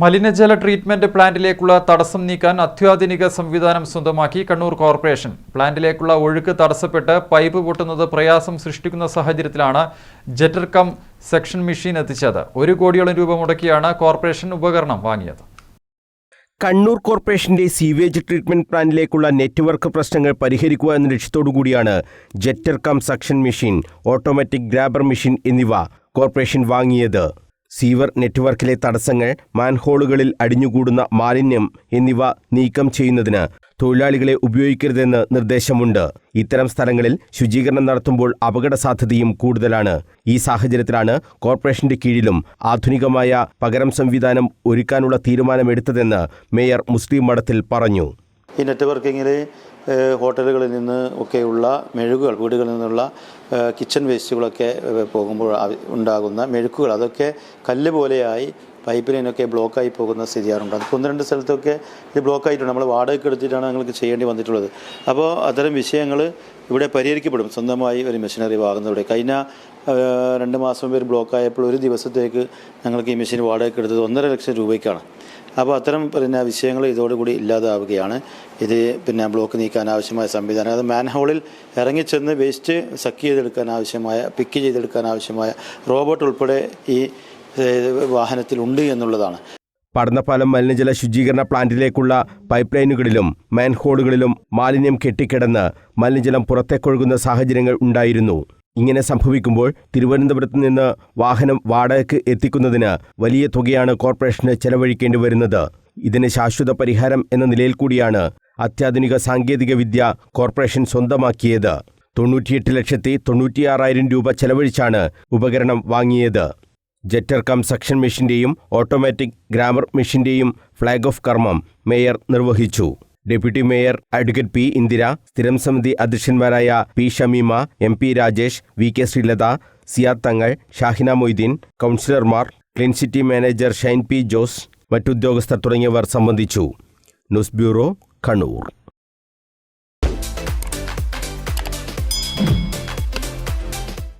മലിനജല ട്രീറ്റ്മെന്റ് പ്ലാന്റിലേക്കുള്ള തടസ്സം നീക്കാൻ അത്യാധുനിക സംവിധാനം സ്വന്തമാക്കി കണ്ണൂർ കോർപ്പറേഷൻ. പ്ലാന്റിലേക്കുള്ള ഒഴുക്ക് തടസ്സപ്പെട്ട് പൈപ്പ് പൊട്ടുന്നത് പ്രയാസം സൃഷ്ടിക്കുന്ന സാഹചര്യത്തിലാണ് ജെറ്റർ കം സെക്ഷൻ മെഷീൻ എത്തിച്ചത്. ഒരു കോടിയോളം രൂപ മുടക്കിയാണ് കോർപ്പറേഷൻ ഉപകരണം വാങ്ങിയത്. കണ്ണൂർ കോർപ്പറേഷന്റെ സീവേജ് ട്രീറ്റ്മെന്റ് പ്ലാന്റിലേക്കുള്ള നെറ്റ്വർക്ക് പ്രശ്നങ്ങൾ പരിഹരിക്കുക എന്ന ലക്ഷ്യത്തോടുകൂടിയാണ് jetter cum suction machine automatic grabber machine എന്നിവ കോർപ്പറേഷൻ വാങ്ങിയത്. സീവർ നെറ്റ്വർക്കിലെ തടസ്സങ്ങൾ മാൻഹോളുകളിൽ അടിഞ്ഞുകൂടുന്ന മാലിന്യം എന്നിവ നീക്കം ചെയ്യുന്നതിന് തൊഴിലാളികളെ ഉപയോഗിക്കരുതെന്ന് നിർദ്ദേശമുണ്ട്. ഇത്തരം സ്ഥലങ്ങളിൽ ശുചീകരണം നടത്തുമ്പോൾ അപകട സാധ്യതയും കൂടുതലാണ്. ഈ സാഹചര്യത്തിലാണ് കോർപ്പറേഷന്റെ കീഴിലും ആധുനികമായ പകരം സംവിധാനം ഒരുക്കാനുള്ള തീരുമാനമെടുത്തതെന്ന് മേയർ മുസ്ലിം മഠത്തിൽ പറഞ്ഞു. ഈ നെറ്റ്വർക്കിങ്ങിൽ ഹോട്ടലുകളിൽ നിന്ന് ഒക്കെയുള്ള മെഴുകുകൾ വീടുകളിൽ നിന്നുള്ള കിച്ചൺ വേസ്റ്റുകളൊക്കെ പോകുമ്പോൾ ഉണ്ടാകുന്ന മെഴുക്കുകൾ. അതൊക്കെ കല്ല് പോലെയായി പൈപ്പ് ലൈനൊക്കെ ബ്ലോക്കായി പോകുന്ന സ്ഥിതിയാറുണ്ട്. അത് ഒന്ന് രണ്ട് സ്ഥലത്തൊക്കെ ഇത് ബ്ലോക്കായിട്ടുണ്ട്. നമ്മൾ വാടകയ്ക്ക് എടുത്തിട്ടാണ് ഞങ്ങൾക്ക് ചെയ്യേണ്ടി വന്നിട്ടുള്ളത്. അപ്പോൾ അത്തരം വിഷയങ്ങൾ ഇവിടെ പരിഹരിക്കപ്പെടും. സ്വന്തമായി ഒരു മെഷീനറി വാങ്ങുന്നവിടെ കഴിഞ്ഞ രണ്ട് മാസം പേര് ബ്ലോക്ക് ബ്ലോക്കായപ്പോൾ ഒരു ദിവസത്തേക്ക് ഞങ്ങൾക്ക് ഈ മെഷീൻ വാടകയ്ക്ക് എടുത്തത് ഒന്നര ലക്ഷം രൂപയ്ക്കാണ്. അപ്പോൾ അത്തരം പിന്നെ വിഷയങ്ങൾ ഇതോടുകൂടി ഇല്ലാതാവുകയാണ്. ഇത് പിന്നെ ബ്ലോക്ക് നീക്കാൻ ആവശ്യമായ സംവിധാനം. അത് മാൻഹോളിൽ ഇറങ്ങിച്ചെന്ന് വേസ്റ്റ് സക്ക് ചെയ്തെടുക്കാൻ ആവശ്യമായ പിക്ക് ചെയ്തെടുക്കാൻ ആവശ്യമായ റോബോട്ട് ഉൾപ്പെടെ ഈ വാഹനത്തിലുണ്ട് എന്നുള്ളതാണ്. പടന്നപ്പാലം മലിനജല ശുചീകരണ പ്ലാന്റിലേക്കുള്ള പൈപ്പ് ലൈനുകളിലും മാൻഹോളുകളിലും മാലിന്യം കെട്ടിക്കിടന്ന് മലിനജലം പുറത്തേക്കൊഴുകുന്ന സാഹചര്യങ്ങൾ ഉണ്ടായിരുന്നു. ഇങ്ങനെ സംഭവിക്കുമ്പോൾ തിരുവനന്തപുരത്ത് നിന്ന് വാഹനം വാടകയ്ക്ക് എത്തിക്കുന്നതിന് വലിയ തുകയാണ് കോർപ്പറേഷന് ചെലവഴിക്കേണ്ടി വരുന്നത്. ഇതിന് ശാശ്വത പരിഹാരം എന്ന നിലയിൽ കൂടിയാണ് അത്യാധുനിക സാങ്കേതിക വിദ്യ കോർപ്പറേഷൻ സ്വന്തമാക്കിയത്. തൊണ്ണൂറ്റിയെട്ട് ലക്ഷത്തി തൊണ്ണൂറ്റിയാറായിരം രൂപ ചെലവഴിച്ചാണ് ഉപകരണം വാങ്ങിയത്. ജെറ്റർ കം സക്ഷൻ മെഷീന്റെയും ഓട്ടോമാറ്റിക് ഗ്രാമർ മെഷീന്റെയും ഫ്ളാഗ് ഓഫ് കർമ്മം മേയർ നിർവഹിച്ചു. Deputy mayor advocate P Indira സ്ഥിരം സമിതി അധ്യക്ഷന്മാരായ P Shameema M P Rajesh V K Sreelatha Siyad Thangal Shahina Moideen കൗൺസിലർമാർ clean city manager Shine P Jose മറ്റുദ്യോഗസ്ഥർ തുടങ്ങിയവർ സംബന്ധിച്ചു. News bureau Kannur.